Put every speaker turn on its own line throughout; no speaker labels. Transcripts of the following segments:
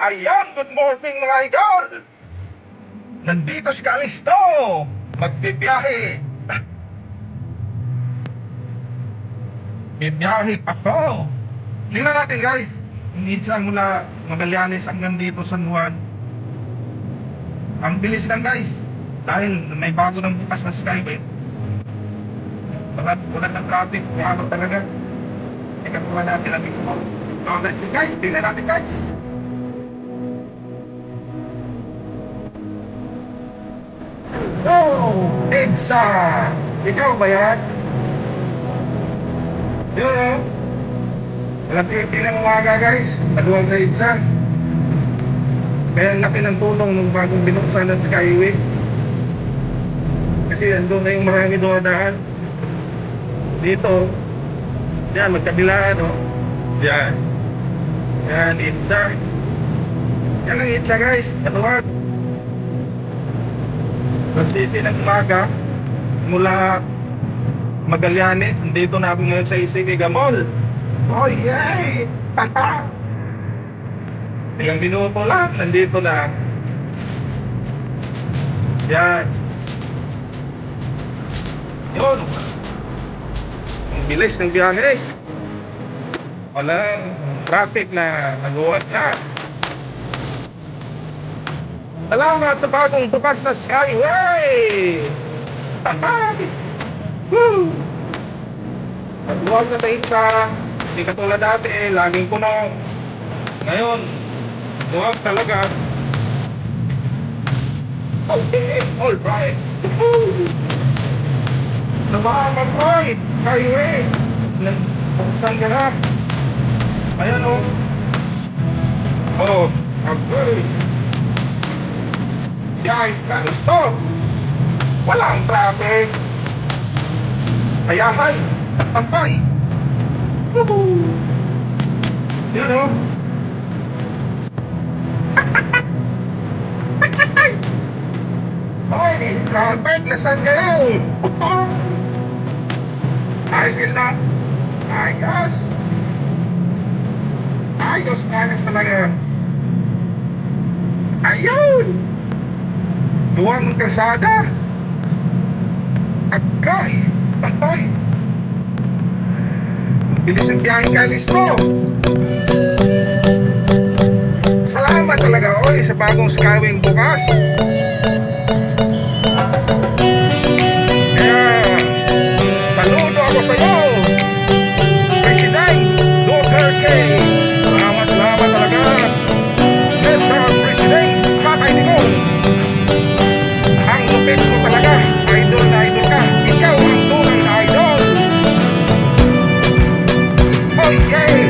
Ayan, good morning mga idol! Nandito si Kalisto! Magbibiyahe! Bibiyahe pa ko! Tingnan natin guys! Minsan mula Magallanes hanggang dito San Juan. Ang bilis lang guys! Dahil may bago ng bukas na skyway. Wala, wala ng traffic, kaya talaga. Muna natin ang ito. So, guys, tingnan natin guys! Edsa! Ikaw ba yan? Yun o. Alam ko yung pinangawaga guys. Maluwag na Edsa. Kaya ang laki ng tulong nung bagong binuksan ng Skyway. Kasi andun na yung marami dumadaan. Dito. Yan, magkabilaan o. Yan. Yan, Edsa. Yan ang Edsa guys. Maluwag. Pagtiti ng umaga, mula Magallanes, nandito na ako ngayon sa Isiniga Mall. Oh, yay! Tata! Ilang minuto lang, nandito na. Yan. Yun. Ang bilis ng biyahe. Walang traffic na nag-uwan na. Salamat sa bagong bukas na Skyway! Woo! Pagluwag na tayo sa hindi katulad dati laging puno. Ngayon, luwag talaga. Okay, alright. Woo! Namamatay! Skyway! Nagpupuntan ka na. Ayan o. Oh, okay. Yan, gusto. Walang traffic. Kayahan, tampay. Woohoo! Yun o. Hoy, traffic, nasan kayo? Ayos sila. Ayos. Ayos, ayos talaga. Ayun! Luwag ng kalsada. Agay! Patay! Bilis ang biyahe ka, listo! Salamat talaga, oy, sa bagong Skywing bukas. Oh,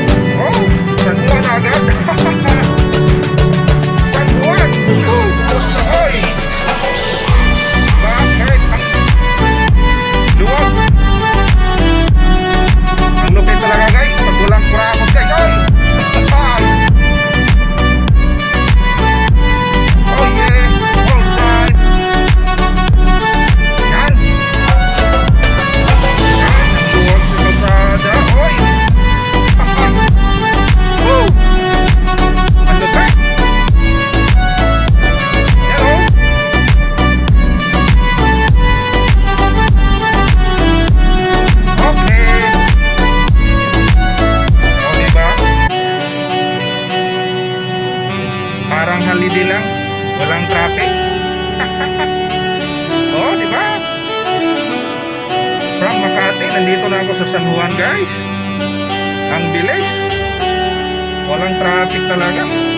Walang traffic. oh, di ba? From Makati, nandito na ako sa San Juan, guys. Ang bilis. Walang traffic talaga.